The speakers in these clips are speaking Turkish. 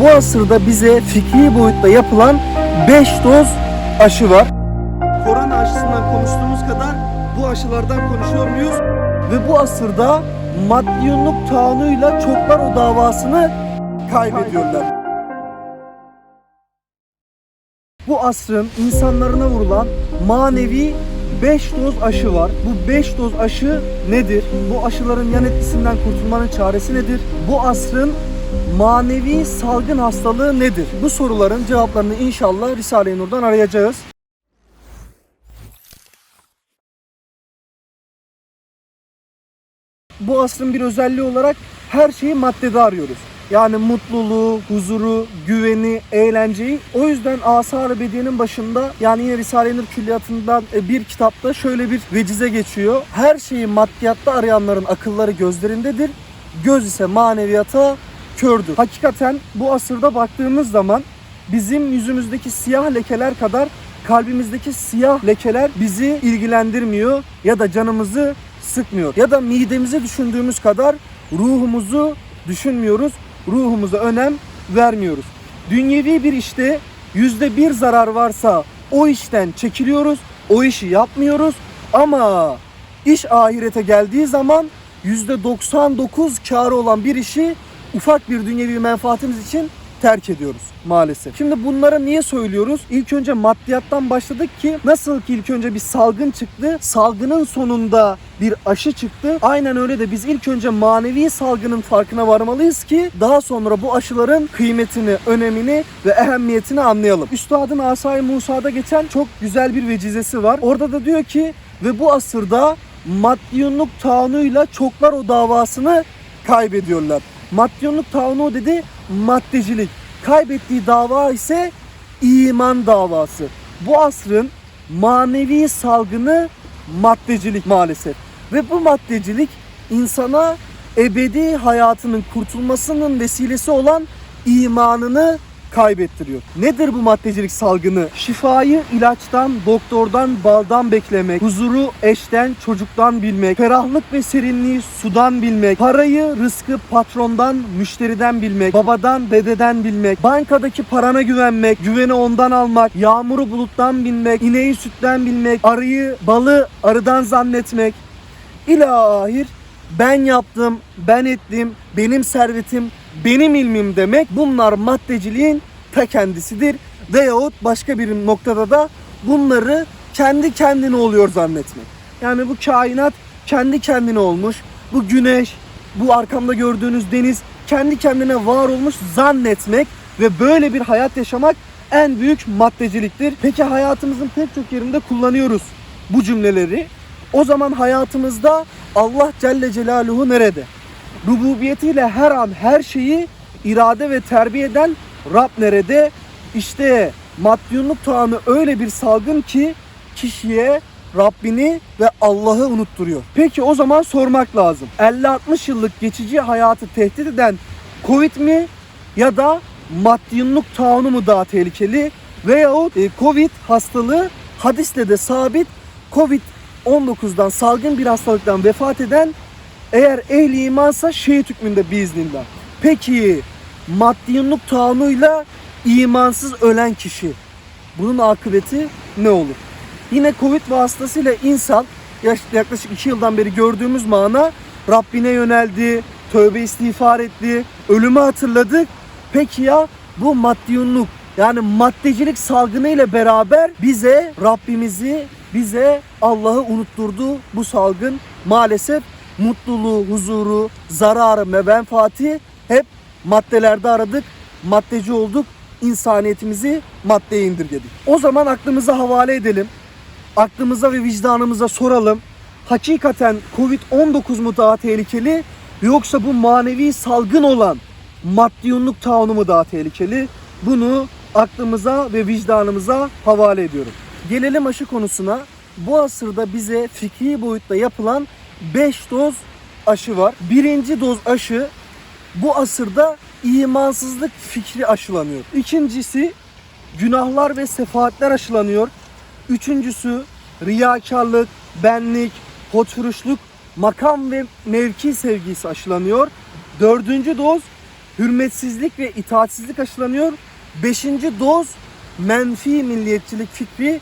Bu asırda bize fikri boyutta yapılan 5 doz aşı var. Korona aşısından konuştuğumuz kadar bu aşılardan konuşuyor muyuz? Ve bu asırda maddiyonluk taunuyla çoklar o davasını kaybediyorlar. Bu asrın insanlarına vurulan manevi 5 doz aşı var. Bu 5 doz aşı nedir? Bu aşıların yan etkisinden kurtulmanın çaresi nedir? Bu asrın manevi salgın hastalığı nedir? Bu soruların cevaplarını inşallah Risale-i Nur'dan arayacağız. Bu asrın bir özelliği olarak her şeyi maddede arıyoruz. Yani mutluluğu, huzuru, güveni, eğlenceyi. O yüzden Asar-ı Bediye'nin başında yani yine Risale-i Nur Külliyatı'ndan e, bir kitapta şöyle bir vecize geçiyor. Her şeyi maddiyatta arayanların akılları gözlerindedir. Göz ise maneviyata kördür. Hakikaten bu asırda baktığımız zaman bizim yüzümüzdeki siyah lekeler kadar kalbimizdeki siyah lekeler bizi ilgilendirmiyor ya da canımızı sıkmıyor. Ya da midemizi düşündüğümüz kadar ruhumuzu düşünmüyoruz. Ruhumuza önem vermiyoruz. Dünyevi bir işte yüzde bir zarar varsa o işten çekiliyoruz. O işi yapmıyoruz. Ama iş ahirete geldiği zaman yüzde 99 karı olan bir işi ufak bir dünyevi menfaatimiz için terk ediyoruz maalesef. Şimdi bunları niye söylüyoruz? İlk önce maddiyattan başladık ki nasıl ki ilk önce bir salgın çıktı. Salgının sonunda bir aşı çıktı. Aynen öyle de biz ilk önce manevi salgının farkına varmalıyız ki daha sonra bu aşıların kıymetini, önemini ve ehemmiyetini anlayalım. Üstadın Asay Musa'da geçen çok güzel bir vecizesi var. Orada da diyor ki ve bu asırda maddiyonluk taunuyla çoklar o davasını kaybediyorlar. Maddiyonluk taunu dedi maddecilik. Kaybettiği dava ise iman davası. Bu asrın manevi salgını maddecilik maalesef. Ve bu maddecilik insana ebedi hayatının kurtulmasının vesilesi olan imanını kaybettiriyor. Nedir bu maddecilik salgını? Şifayı ilaçtan, doktordan, baldan beklemek, huzuru eşten, çocuktan bilmek, ferahlık ve serinliği sudan bilmek, parayı, rızkı patrondan, müşteriden bilmek, babadan, dededen bilmek, bankadaki parana güvenmek, güveni ondan almak, yağmuru buluttan bilmek, ineği sütten bilmek, arıyı, balı arıdan zannetmek, İlahir ben yaptım, ben ettim, benim servetim, benim ilmim demek bunlar maddeciliğin ta kendisidir. Veyahut başka bir noktada da bunları kendi kendine oluyor zannetmek. Yani bu kainat kendi kendine olmuş. Bu güneş, bu arkamda gördüğünüz deniz kendi kendine var olmuş zannetmek ve böyle bir hayat yaşamak en büyük maddeciliktir. Peki hayatımızın pek çok yerinde kullanıyoruz bu cümleleri. O zaman hayatımızda Allah Celle Celaluhu nerede? Rububiyetiyle her an her şeyi irade ve terbiye eden Rab nerede? İşte maddiyonluk taanı öyle bir salgın ki kişiye Rabbini ve Allah'ı unutturuyor. Peki o zaman sormak lazım. 50-60 yıllık geçici hayatı tehdit eden Covid mi ya da maddiyonluk taunu mu daha tehlikeli? Veyahut e, Covid hastalığı hadisle de sabit Covid 19'dan salgın bir hastalıktan vefat eden eğer ehli imansa şehit hükmünde biiznillah. Peki maddiyonluk taunuyla imansız ölen kişi bunun akıbeti ne olur? Yine Covid vasıtasıyla insan yaklaşık 2 yıldan beri gördüğümüz mana Rabbine yöneldi, tövbe istiğfar etti, ölümü hatırladık. Peki ya bu maddiyonluk yani maddecilik salgını ile beraber bize Rabbimizi, bize Allah'ı unutturdu bu salgın. Maalesef mutluluğu, huzuru, zararı ve menfaati hep maddelerde aradık. Maddeci olduk. insaniyetimizi maddeye indirgedik. O zaman aklımıza havale edelim. Aklımıza ve vicdanımıza soralım. Hakikaten Covid-19 mu daha tehlikeli yoksa bu manevi salgın olan maddiyonluk taunu mu daha tehlikeli? Bunu aklımıza ve vicdanımıza havale ediyorum. Gelelim aşı konusuna. Bu asırda bize fikri boyutta yapılan 5 doz aşı var. Birinci doz aşı bu asırda imansızlık fikri aşılanıyor. İkincisi günahlar ve sefaatler aşılanıyor. Üçüncüsü riyakarlık, benlik, hotfuruşluk, makam ve mevki sevgisi aşılanıyor. Dördüncü doz hürmetsizlik ve itaatsizlik aşılanıyor. Beşinci doz menfi milliyetçilik fikri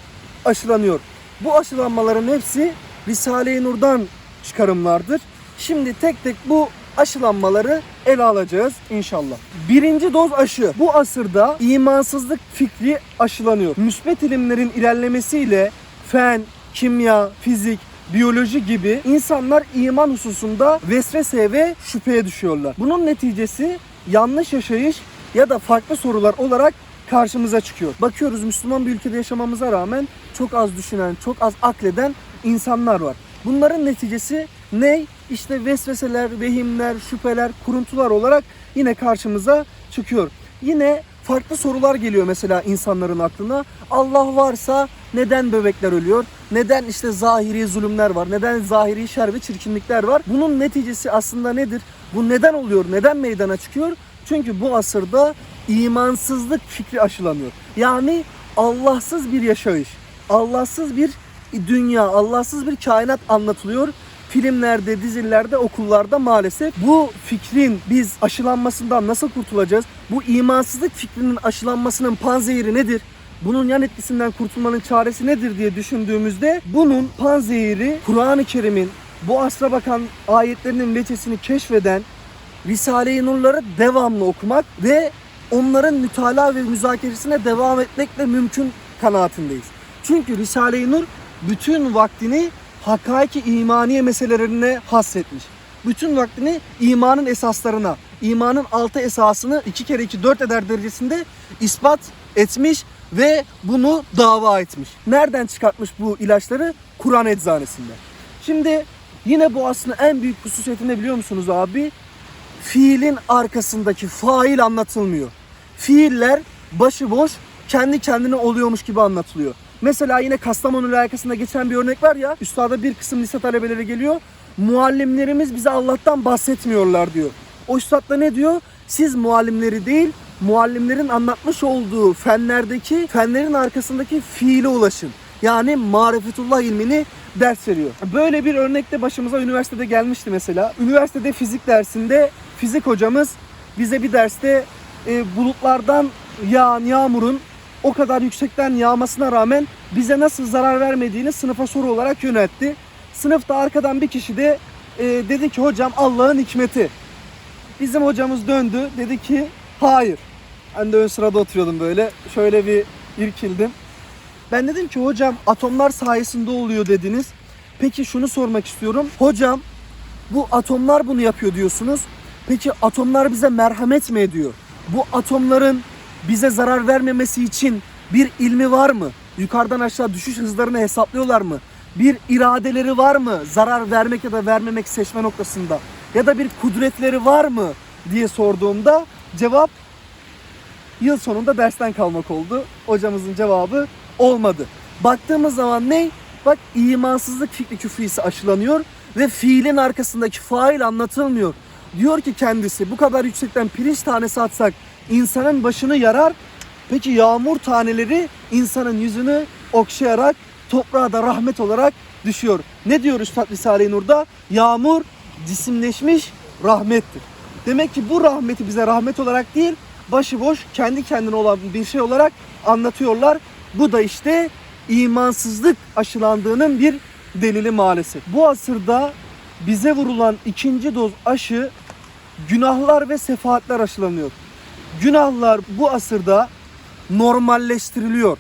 aşılanıyor. Bu aşılanmaların hepsi Risale-i Nur'dan çıkarımlardır. Şimdi tek tek bu aşılanmaları ele alacağız inşallah. Birinci doz aşı. Bu asırda imansızlık fikri aşılanıyor. Müsbet ilimlerin ilerlemesiyle fen, kimya, fizik, biyoloji gibi insanlar iman hususunda vesvese ve şüpheye düşüyorlar. Bunun neticesi yanlış yaşayış ya da farklı sorular olarak karşımıza çıkıyor. Bakıyoruz Müslüman bir ülkede yaşamamıza rağmen çok az düşünen, çok az akleden insanlar var. Bunların neticesi ne? İşte vesveseler, vehimler, şüpheler, kuruntular olarak yine karşımıza çıkıyor. Yine farklı sorular geliyor mesela insanların aklına. Allah varsa neden bebekler ölüyor? Neden işte zahiri zulümler var? Neden zahiri şer ve çirkinlikler var? Bunun neticesi aslında nedir? Bu neden oluyor? Neden meydana çıkıyor? Çünkü bu asırda imansızlık fikri aşılanıyor. Yani Allahsız bir yaşayış, Allahsız bir dünya, Allahsız bir kainat anlatılıyor. Filmlerde, dizilerde, okullarda maalesef bu fikrin biz aşılanmasından nasıl kurtulacağız? Bu imansızlık fikrinin aşılanmasının panzehiri nedir? Bunun yan etkisinden kurtulmanın çaresi nedir diye düşündüğümüzde bunun panzehiri Kur'an-ı Kerim'in bu asra bakan ayetlerinin veçesini keşfeden Risale-i Nur'ları devamlı okumak ve onların mütalaa ve müzakeresine devam etmekle mümkün kanaatindeyiz. Çünkü Risale-i Nur bütün vaktini hakaiki imaniye meselelerine hasretmiş. Bütün vaktini imanın esaslarına, imanın altı esasını iki kere iki dört eder derecesinde ispat etmiş ve bunu dava etmiş. Nereden çıkartmış bu ilaçları? Kur'an eczanesinde. Şimdi yine bu aslında en büyük hususiyeti ne biliyor musunuz abi? Fiilin arkasındaki fail anlatılmıyor. Fiiller başıboş kendi kendine oluyormuş gibi anlatılıyor. Mesela yine Kastamonu layıkasında geçen bir örnek var ya. Üstada bir kısım lise talebeleri geliyor. Muallimlerimiz bize Allah'tan bahsetmiyorlar diyor. O üstad da ne diyor? Siz muallimleri değil, muallimlerin anlatmış olduğu fenlerdeki, fenlerin arkasındaki fiile ulaşın. Yani marifetullah ilmini ders veriyor. Böyle bir örnek de başımıza üniversitede gelmişti mesela. Üniversitede fizik dersinde fizik hocamız bize bir derste e, bulutlardan yağan yağmurun o kadar yüksekten yağmasına rağmen bize nasıl zarar vermediğini sınıfa soru olarak yöneltti. Sınıfta arkadan bir kişi de e, dedi ki hocam Allah'ın hikmeti. Bizim hocamız döndü dedi ki hayır. Ben de ön sırada oturuyordum böyle. Şöyle bir irkildim. Ben dedim ki hocam atomlar sayesinde oluyor dediniz. Peki şunu sormak istiyorum. Hocam bu atomlar bunu yapıyor diyorsunuz. Peki atomlar bize merhamet mi ediyor? Bu atomların bize zarar vermemesi için bir ilmi var mı? Yukarıdan aşağı düşüş hızlarını hesaplıyorlar mı? Bir iradeleri var mı? Zarar vermek ya da vermemek seçme noktasında. Ya da bir kudretleri var mı diye sorduğumda cevap yıl sonunda dersten kalmak oldu. Hocamızın cevabı olmadı. Baktığımız zaman ne? Bak imansızlık fikri küfrisi aşılanıyor ve fiilin arkasındaki fail anlatılmıyor. Diyor ki kendisi bu kadar yüksekten pirinç tanesi atsak insanın başını yarar. Peki yağmur taneleri insanın yüzünü okşayarak toprağa da rahmet olarak düşüyor. Ne diyor Üstad Risale-i Nur'da? Yağmur cisimleşmiş rahmettir. Demek ki bu rahmeti bize rahmet olarak değil, başıboş kendi kendine olan bir şey olarak anlatıyorlar. Bu da işte imansızlık aşılandığının bir delili maalesef. Bu asırda bize vurulan ikinci doz aşı günahlar ve sefaatler aşılanıyor. Günahlar bu asırda normalleştiriliyor.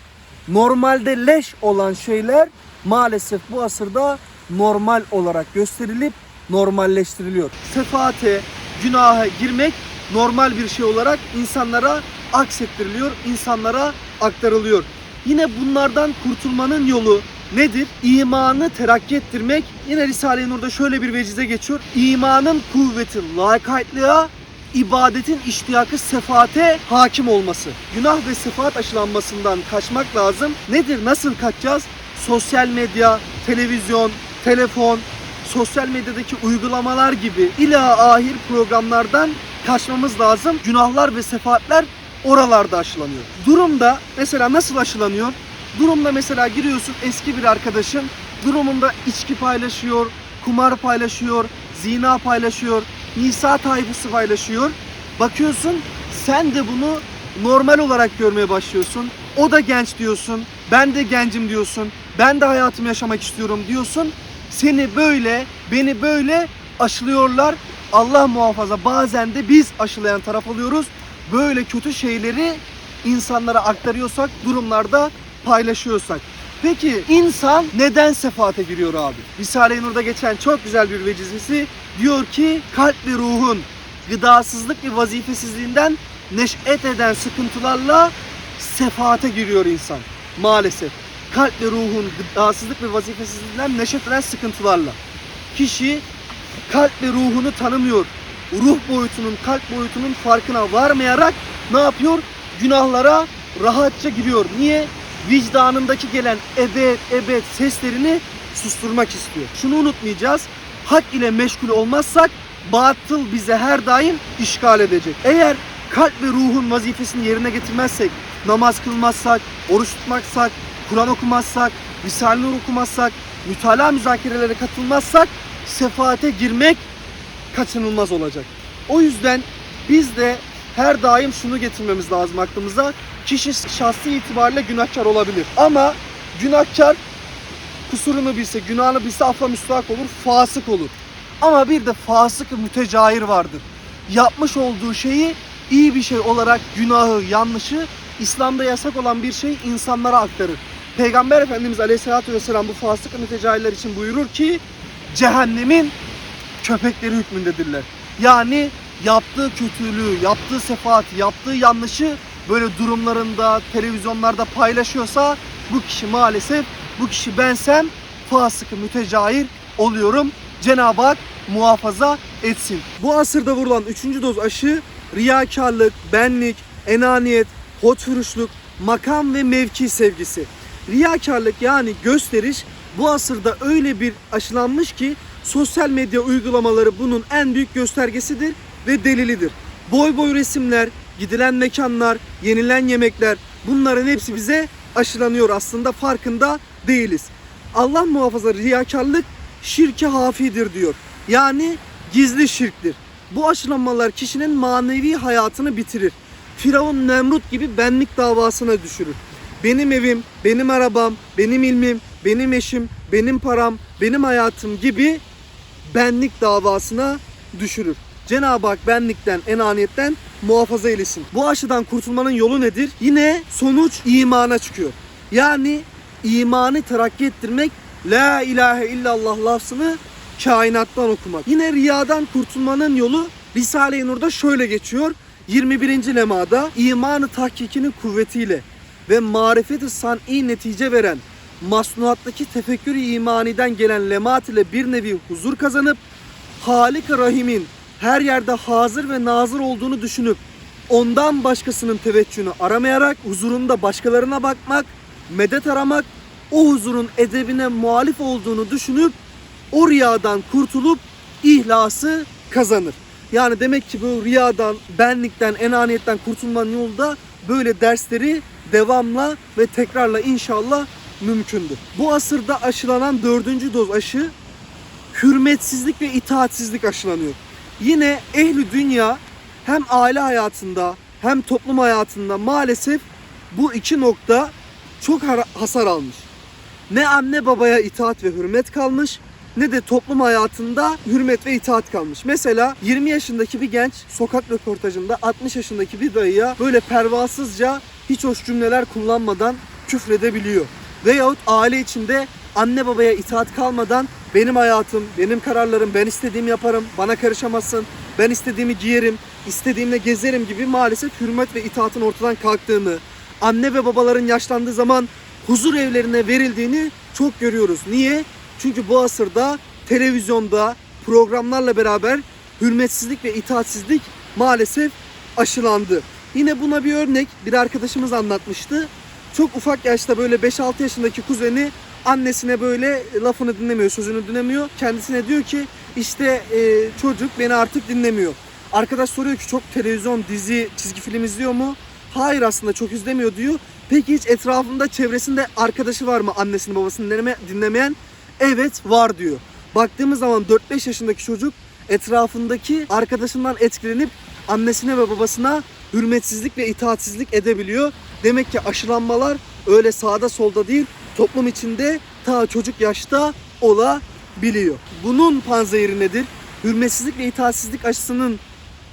Normalde leş olan şeyler maalesef bu asırda normal olarak gösterilip normalleştiriliyor. Sefaate, günaha girmek normal bir şey olarak insanlara aksettiriliyor, insanlara aktarılıyor. Yine bunlardan kurtulmanın yolu nedir? İmanı terakki ettirmek. Yine Risale-i Nur'da şöyle bir vecize geçiyor. İmanın kuvveti lakaytlığa, ibadetin iştiyakı sefaate hakim olması. Günah ve sefaat aşılanmasından kaçmak lazım. Nedir? Nasıl kaçacağız? Sosyal medya, televizyon, telefon, sosyal medyadaki uygulamalar gibi ila ahir programlardan kaçmamız lazım. Günahlar ve sefaatler oralarda aşılanıyor. Durumda mesela nasıl aşılanıyor? Durumda mesela giriyorsun eski bir arkadaşın durumunda içki paylaşıyor, kumar paylaşıyor, zina paylaşıyor, nisa tayfası paylaşıyor. Bakıyorsun sen de bunu normal olarak görmeye başlıyorsun. O da genç diyorsun. Ben de gencim diyorsun. Ben de hayatımı yaşamak istiyorum diyorsun. Seni böyle, beni böyle aşılıyorlar. Allah muhafaza bazen de biz aşılayan taraf oluyoruz. Böyle kötü şeyleri insanlara aktarıyorsak, durumlarda paylaşıyorsak. Peki insan neden sefaate giriyor abi? Risale-i Nur'da geçen çok güzel bir vecizesi diyor ki kalp ve ruhun gıdasızlık ve vazifesizliğinden neş'et eden sıkıntılarla sefaate giriyor insan. Maalesef. Kalp ve ruhun gıdasızlık ve vazifesizliğinden neş'et eden sıkıntılarla. Kişi kalp ve ruhunu tanımıyor. Ruh boyutunun, kalp boyutunun farkına varmayarak ne yapıyor? Günahlara rahatça giriyor. Niye? Vicdanındaki gelen ebed ebed seslerini susturmak istiyor. Şunu unutmayacağız. Hak ile meşgul olmazsak batıl bize her daim işgal edecek. Eğer kalp ve ruhun vazifesini yerine getirmezsek, namaz kılmazsak, oruç tutmazsak, Kur'an okumazsak, Risale-i okumazsak, mütalaa müzakerelere katılmazsak sefaate girmek kaçınılmaz olacak. O yüzden biz de her daim şunu getirmemiz lazım aklımıza. Kişi şahsi itibariyle günahkar olabilir. Ama günahkar kusurunu bilse, günahını bilse affa müstahak olur, fasık olur. Ama bir de fasık mütecair vardır. Yapmış olduğu şeyi iyi bir şey olarak günahı, yanlışı İslam'da yasak olan bir şey insanlara aktarır. Peygamber Efendimiz Aleyhisselatü Vesselam bu fasık mütecairler için buyurur ki cehennemin köpekleri hükmündedirler. Yani yaptığı kötülüğü, yaptığı sefaati, yaptığı yanlışı böyle durumlarında, televizyonlarda paylaşıyorsa bu kişi maalesef, bu kişi bensem fasık mütecair oluyorum. Cenab-ı Hak muhafaza etsin. Bu asırda vurulan 3. doz aşı riyakarlık, benlik, enaniyet, hotfuruşluk, makam ve mevki sevgisi. Riyakarlık yani gösteriş bu asırda öyle bir aşılanmış ki sosyal medya uygulamaları bunun en büyük göstergesidir ve delilidir. Boy boy resimler, gidilen mekanlar, yenilen yemekler bunların hepsi bize aşılanıyor aslında farkında değiliz. Allah muhafaza riyakarlık şirke hafidir diyor. Yani gizli şirktir. Bu aşılanmalar kişinin manevi hayatını bitirir. Firavun Nemrut gibi benlik davasına düşürür. Benim evim, benim arabam, benim ilmim, benim eşim, benim param, benim hayatım gibi benlik davasına düşürür. Cenab-ı Hak benlikten, enaniyetten muhafaza eylesin. Bu aşıdan kurtulmanın yolu nedir? Yine sonuç imana çıkıyor. Yani imanı terakki ettirmek, La ilahe illallah lafzını kainattan okumak. Yine riyadan kurtulmanın yolu Risale-i Nur'da şöyle geçiyor. 21. lemada imanı tahkikinin kuvvetiyle ve marifeti san'i netice veren masnuattaki tefekkür-i imaniden gelen lemat ile bir nevi huzur kazanıp Halik-i Rahim'in her yerde hazır ve nazır olduğunu düşünüp ondan başkasının teveccühünü aramayarak huzurunda başkalarına bakmak, medet aramak, o huzurun edebine muhalif olduğunu düşünüp o riyadan kurtulup ihlası kazanır. Yani demek ki bu riyadan, benlikten, enaniyetten kurtulmanın yolu da böyle dersleri devamla ve tekrarla inşallah mümkündür. Bu asırda aşılanan dördüncü doz aşı hürmetsizlik ve itaatsizlik aşılanıyor. Yine ehli dünya hem aile hayatında hem toplum hayatında maalesef bu iki nokta çok hasar almış. Ne anne babaya itaat ve hürmet kalmış ne de toplum hayatında hürmet ve itaat kalmış. Mesela 20 yaşındaki bir genç sokak röportajında 60 yaşındaki bir dayıya böyle pervasızca hiç hoş cümleler kullanmadan küfredebiliyor. Veyahut aile içinde anne babaya itaat kalmadan benim hayatım, benim kararlarım, ben istediğimi yaparım, bana karışamazsın, ben istediğimi giyerim, istediğimle gezerim gibi maalesef hürmet ve itaatın ortadan kalktığını, anne ve babaların yaşlandığı zaman huzur evlerine verildiğini çok görüyoruz. Niye? Çünkü bu asırda televizyonda programlarla beraber hürmetsizlik ve itaatsizlik maalesef aşılandı. Yine buna bir örnek bir arkadaşımız anlatmıştı. Çok ufak yaşta böyle 5-6 yaşındaki kuzeni annesine böyle lafını dinlemiyor, sözünü dinlemiyor. Kendisine diyor ki işte e, çocuk beni artık dinlemiyor. Arkadaş soruyor ki çok televizyon, dizi, çizgi film izliyor mu? Hayır aslında çok izlemiyor diyor. Peki hiç etrafında çevresinde arkadaşı var mı annesini babasını dinleme, dinlemeyen? Evet var diyor. Baktığımız zaman 4-5 yaşındaki çocuk etrafındaki arkadaşından etkilenip annesine ve babasına hürmetsizlik ve itaatsizlik edebiliyor. Demek ki aşılanmalar öyle sağda solda değil toplum içinde ta çocuk yaşta olabiliyor. Bunun panzehiri nedir? Hürmetsizlik ve itaatsizlik aşısının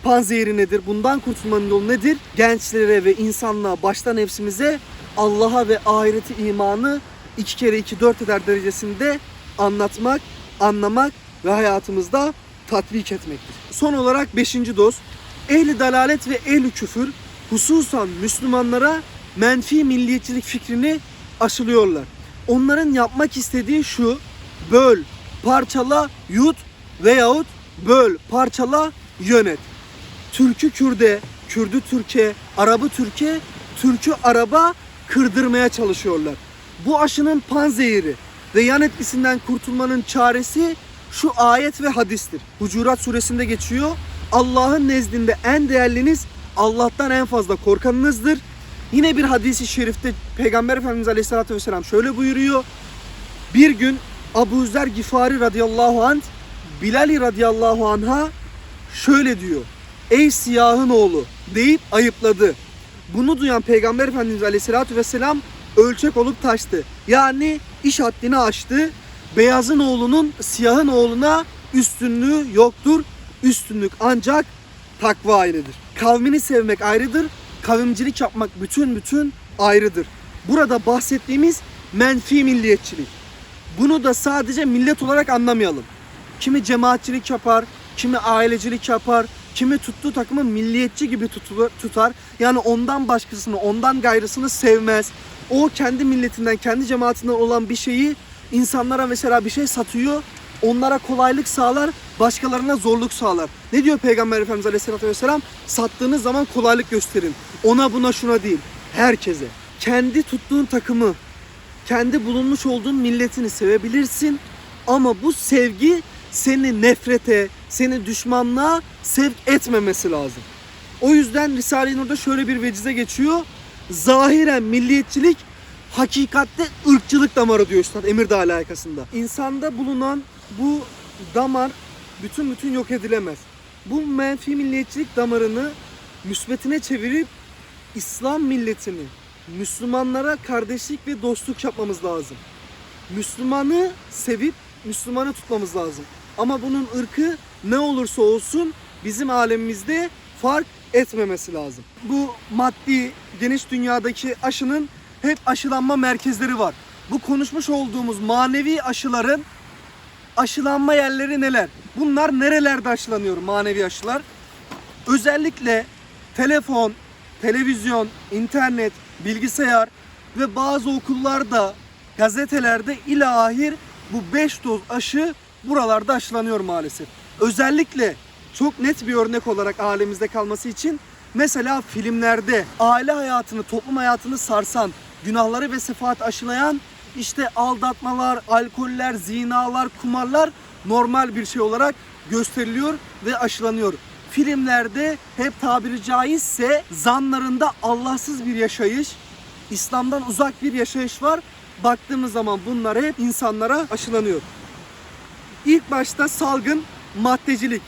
panzehiri nedir? Bundan kurtulmanın yolu nedir? Gençlere ve insanlığa başta nefsimize Allah'a ve ahireti imanı iki kere iki dört eder derecesinde anlatmak, anlamak ve hayatımızda tatbik etmektir. Son olarak beşinci doz. Ehli dalalet ve ehli küfür hususan Müslümanlara menfi milliyetçilik fikrini aşılıyorlar. Onların yapmak istediği şu, böl, parçala, yut veyahut böl, parçala, yönet. Türk'ü Kürde, Kürd'ü Türkiye, Arap'ı Türkiye, Türk'ü Arap'a kırdırmaya çalışıyorlar. Bu aşının panzehiri ve yan etkisinden kurtulmanın çaresi şu ayet ve hadistir. Hucurat suresinde geçiyor. Allah'ın nezdinde en değerliniz Allah'tan en fazla korkanınızdır. Yine bir hadisi şerifte Peygamber Efendimiz Aleyhisselatü Vesselam şöyle buyuruyor. Bir gün Abu Zer Gifari radıyallahu anh Bilal radıyallahu anh'a şöyle diyor. Ey siyahın oğlu deyip ayıpladı. Bunu duyan Peygamber Efendimiz Aleyhisselatü Vesselam ölçek olup taştı. Yani iş haddini aştı. Beyazın oğlunun siyahın oğluna üstünlüğü yoktur. Üstünlük ancak takva iledir. Kavmini sevmek ayrıdır. Kavimcilik yapmak bütün bütün ayrıdır. Burada bahsettiğimiz menfi milliyetçilik. Bunu da sadece millet olarak anlamayalım. Kimi cemaatçilik yapar, kimi ailecilik yapar, kimi tuttuğu takımı milliyetçi gibi tutulur, tutar. Yani ondan başkasını, ondan gayrısını sevmez. O kendi milletinden, kendi cemaatinden olan bir şeyi insanlara mesela bir şey satıyor. Onlara kolaylık sağlar, başkalarına zorluk sağlar. Ne diyor Peygamber Efendimiz Aleyhisselatü Vesselam? Sattığınız zaman kolaylık gösterin. Ona buna şuna değil, herkese. Kendi tuttuğun takımı, kendi bulunmuş olduğun milletini sevebilirsin. Ama bu sevgi seni nefrete, seni düşmanlığa sevk etmemesi lazım. O yüzden Risale-i Nur'da şöyle bir vecize geçiyor. Zahiren milliyetçilik hakikatte ırkçılık damarı diyor Üstad Emirdağ alakasında. İnsanda bulunan bu damar bütün bütün yok edilemez. Bu menfi milliyetçilik damarını müsbetine çevirip İslam milletini, Müslümanlara kardeşlik ve dostluk yapmamız lazım. Müslümanı sevip Müslümanı tutmamız lazım. Ama bunun ırkı ne olursa olsun bizim alemimizde fark etmemesi lazım. Bu maddi geniş dünyadaki aşının hep aşılanma merkezleri var. Bu konuşmuş olduğumuz manevi aşıların aşılanma yerleri neler? Bunlar nerelerde aşılanıyor manevi aşılar? Özellikle telefon, televizyon, internet, bilgisayar ve bazı okullarda, gazetelerde ilahir bu 5 doz aşı buralarda aşılanıyor maalesef. Özellikle çok net bir örnek olarak ailemizde kalması için mesela filmlerde aile hayatını, toplum hayatını sarsan, günahları ve sefaat aşılayan işte aldatmalar, alkoller, zinalar, kumarlar normal bir şey olarak gösteriliyor ve aşılanıyor. Filmlerde hep tabiri caizse zanlarında Allahsız bir yaşayış, İslam'dan uzak bir yaşayış var. Baktığımız zaman bunlar hep insanlara aşılanıyor. İlk başta salgın maddecilik.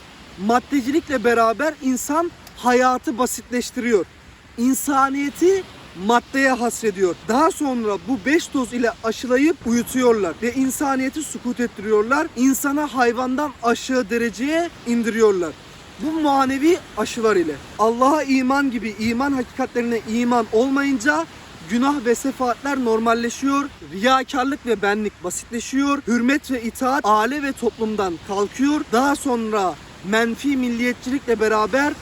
Maddecilikle beraber insan hayatı basitleştiriyor. İnsaniyeti maddeye hasrediyor. Daha sonra bu 5 doz ile aşılayıp uyutuyorlar ve insaniyeti sukut ettiriyorlar. İnsana hayvandan aşağı dereceye indiriyorlar. Bu manevi aşılar ile Allah'a iman gibi iman hakikatlerine iman olmayınca günah ve sefaatler normalleşiyor, riyakarlık ve benlik basitleşiyor, hürmet ve itaat aile ve toplumdan kalkıyor. Daha sonra menfi milliyetçilikle beraber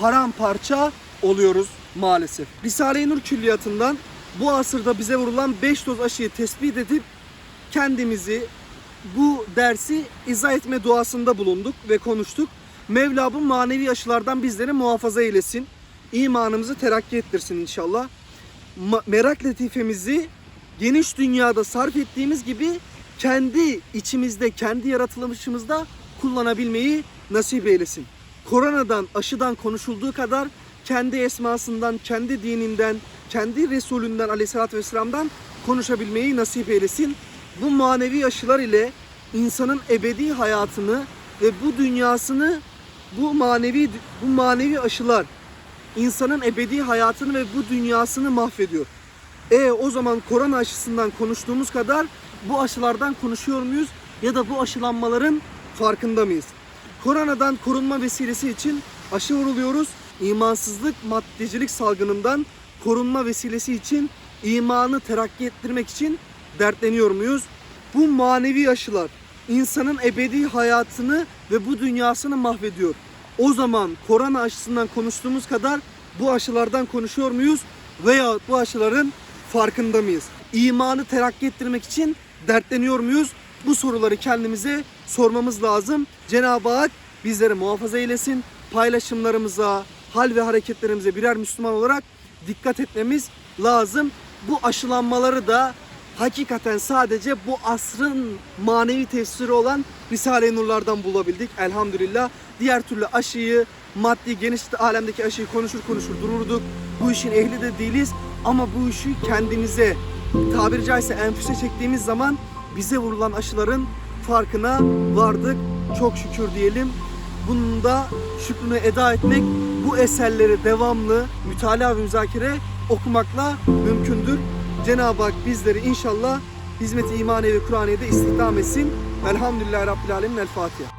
paramparça oluyoruz maalesef. Risale-i Nur külliyatından bu asırda bize vurulan 5 doz aşıyı tespit edip kendimizi bu dersi izah etme duasında bulunduk ve konuştuk. Mevla bu manevi aşılardan bizleri muhafaza eylesin. İmanımızı terakki ettirsin inşallah. Ma- merak latifemizi geniş dünyada sarf ettiğimiz gibi kendi içimizde, kendi yaratılışımızda kullanabilmeyi nasip eylesin. Koronadan, aşıdan konuşulduğu kadar kendi esmasından, kendi dininden, kendi Resulünden aleyhissalatü vesselam'dan konuşabilmeyi nasip eylesin. Bu manevi aşılar ile insanın ebedi hayatını ve bu dünyasını bu manevi bu manevi aşılar insanın ebedi hayatını ve bu dünyasını mahvediyor. E o zaman korona aşısından konuştuğumuz kadar bu aşılardan konuşuyor muyuz ya da bu aşılanmaların farkında mıyız? Koronadan korunma vesilesi için aşı vuruluyoruz. İmansızlık, maddecilik salgınından korunma vesilesi için imanı terakki ettirmek için dertleniyor muyuz? Bu manevi aşılar insanın ebedi hayatını ve bu dünyasını mahvediyor. O zaman korona aşısından konuştuğumuz kadar bu aşılardan konuşuyor muyuz? Veya bu aşıların farkında mıyız? İmanı terakki ettirmek için dertleniyor muyuz? Bu soruları kendimize sormamız lazım. Cenab-ı Hak bizleri muhafaza eylesin. Paylaşımlarımıza, hal ve hareketlerimize birer Müslüman olarak dikkat etmemiz lazım. Bu aşılanmaları da hakikaten sadece bu asrın manevi tefsiri olan Risale-i Nurlar'dan bulabildik elhamdülillah. Diğer türlü aşıyı, maddi geniş alemdeki aşıyı konuşur konuşur dururduk. Bu işin ehli de değiliz ama bu işi kendimize tabiri caizse enfüse çektiğimiz zaman bize vurulan aşıların farkına vardık. Çok şükür diyelim. Bunun da şükrünü eda etmek bu eserleri devamlı mütalaa ve müzakere okumakla mümkündür. Cenab-ı Hak bizleri inşallah hizmet-i imaniye ve Kur'aniye'de istihdam etsin. Velhamdülillahi Rabbil Alemin. El Fatiha.